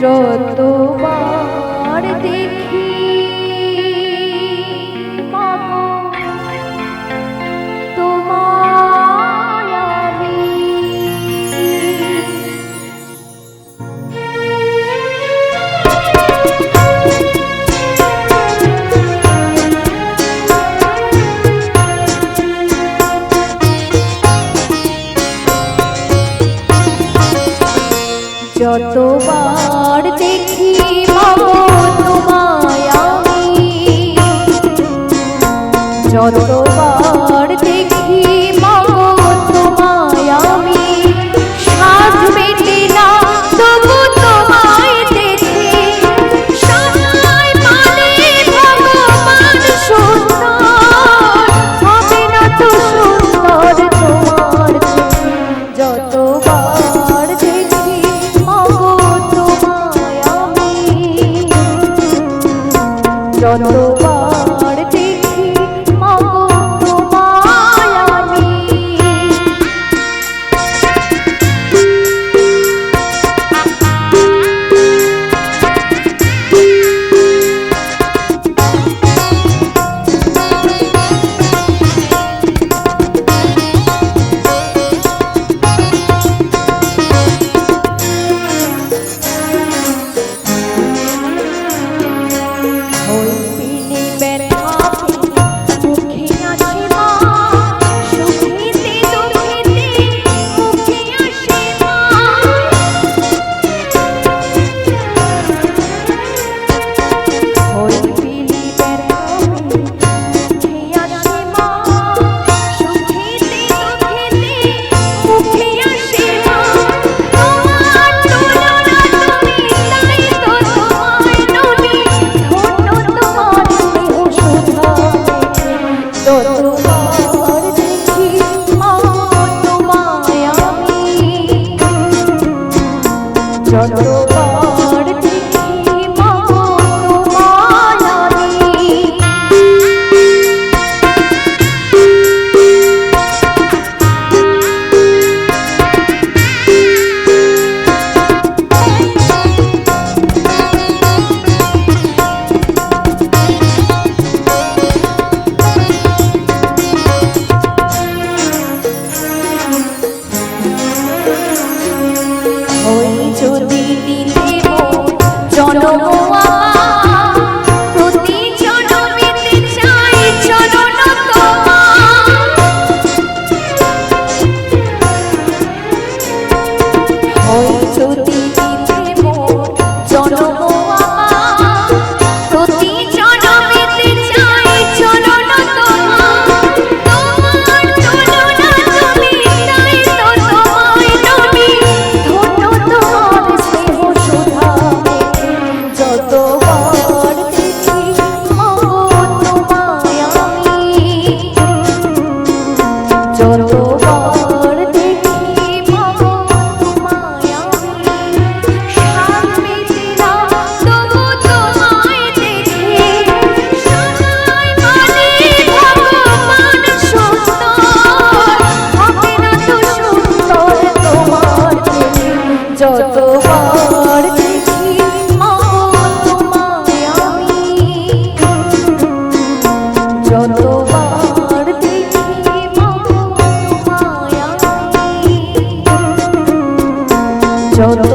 যতবার দেখি যতবার যতবার দেখি মা তোমায় সাধ মেটে না, তবু তোমায় দেখি। সাধায় মানে ভগবান সুন্দর, হবে না তো সুন্দর তোমার যতবার দেখি তোমায় যত যত জনম Oh Yo.